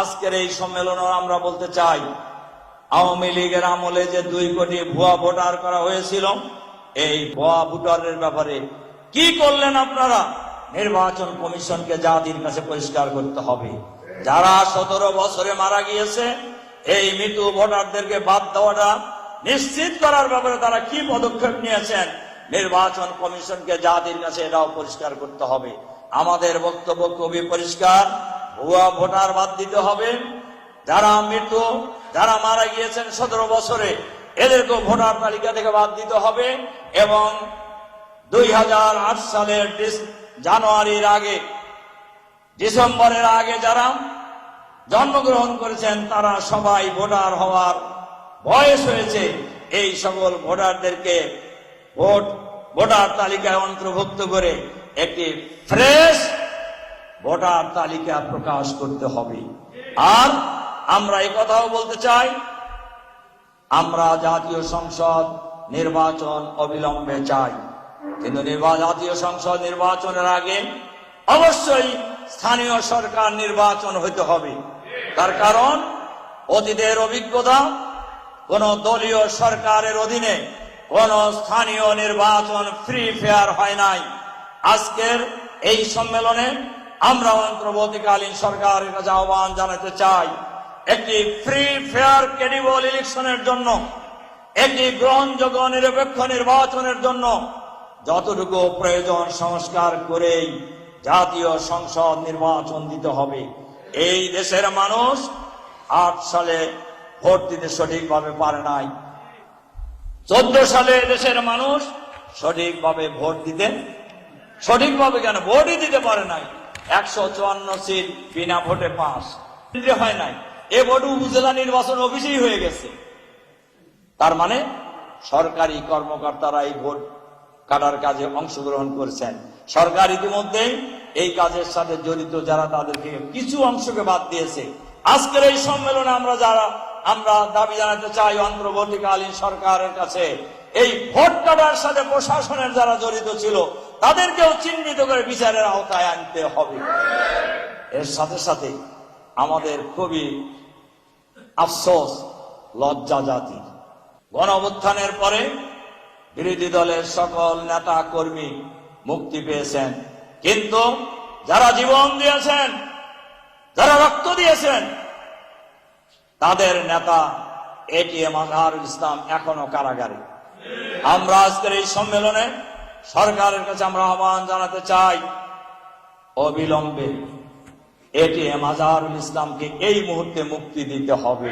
আজকের এই সম্মেলনে আমরা বলতে চাই, আওয়ামী লীগের আমলে যে দুই কোটি ভুয়া ভোটার করা হয়েছিল, এই ভুয়া ভোটারের ব্যাপারে কি করলেন আপনারা? নির্বাচন কমিশনকে জাতির কাছে পরিষ্কার করতে হবে। যারা সতেরো বছরে মারা গিয়েছে, এই মৃত্যু ভোটারদেরকে বাদ দেওয়াটা নিশ্চিত করার ব্যাপারে তারা কি পদক্ষেপ নিয়েছেন, নির্বাচন কমিশনকে জাতির কাছে এটাও পরিষ্কার করতে হবে। আমাদের বক্তব্য খুবই পরিষ্কার। ভুয়া ভোটার বাদ দিতে হবে। যারা মৃত্যু, যারা মারা গিয়েছেন সতেরো বছরে এদেরকে ভোটার তালিকা থেকে বাদ দিতে হবে এবং দুই হাজার আট সালের জানুয়ারির আগে, ডিসেম্বরের আগে যারা জন্মগ্রহণ করেছেন, তারা সবাই ভোটার হওয়ার বয়স হয়েছে। এই সকল ভোটারদেরকে ভোট, ভোটার তালিকায় অন্তর্ভুক্ত করে একটি ফ্রেশ ভোটার তালিকা প্রকাশ করতে হবে। আর আমরা কথাও বলতে চাই, আমরা জাতীয় সংসদ নির্বাচন অবিলম্বে চাই। কিন্তু জাতীয় সংসদ নির্বাচনের আগে অবশ্যই স্থানীয় সরকার নির্বাচন হতে হবে। তার কারণ, অতীতের অভিজ্ঞতা কোন দলীয় সরকারের অধীনে কোন স্থানীয় নির্বাচন ফ্রি ফেয়ার হয় নাই। আজকের এই সম্মেলনে আমরা অন্তর্বর্তীকালীন সরকারের কাছে আহ্বান জানাতে চাই, একটি ফ্রি ফেয়ার ক্রেডিবল ইলেকশনের জন্য, একটি গ্রহণযোগ্য, নিরপেক্ষ নির্বাচনের জন্য যতটুকু প্রয়োজন সংস্কার করেই জাতীয় সংসদ নির্বাচন দিতে হবে। এই দেশের মানুষ আট সালে ভোট দিতে সঠিকভাবে পারে নাই। চোদ্দ সালে দেশের মানুষ সঠিকভাবে ভোট দিতে, সঠিকভাবে কেন ভোটই দিতে পারে নাই? একশো চুয়ান্ন সিট, বিনা ভোটে পাস হয় নাই। এ ভোট উপজেলা নির্বাচন অফিসেই হয়ে গেছে। তার মানে সরকারি কর্মকর্তারা এই ভোট কাটার কাজে অংশগ্রহণ করেছেন। সরকার ইতিমধ্যেই এই কাজের সাথে জড়িত যারা তাদেরকে কিছু অংশকে বাদ দিয়েছে। আজকের এই সম্মেলনে আমরা যারা আমরা দাবি জানাতে চাই অন্তর্বর্তীকালীন সরকারের কাছে। এই ভোট কাটার সাথে প্রশাসনের যারা জড়িত ছিল, তাদেরকেও চিহ্নিত করে বিচারের আওতায় আনতে হবে। এর সাথে সাথে আমাদের খুবই আফসোস, লজ্জা জাতি। গণ অভ্যুত্থানের পরে বিরোধী দলের সকল নেতা কর্মী মুক্তি পেয়েছেন। কিন্তু যারা জীবন দিয়েছেন, যারা রক্ত দিয়েছেন তাদের নেতা এটিএম আজহারুল ইসলাম এখনও কারাগারে। আমরা আজকের এই সম্মেলনে সরকারের কাছে আমরা আহ্বান জানাতে চাই, অবিলম্বে এটিএম আজহারুল ইসলামকে এই মুহূর্তে মুক্তি দিতে হবে।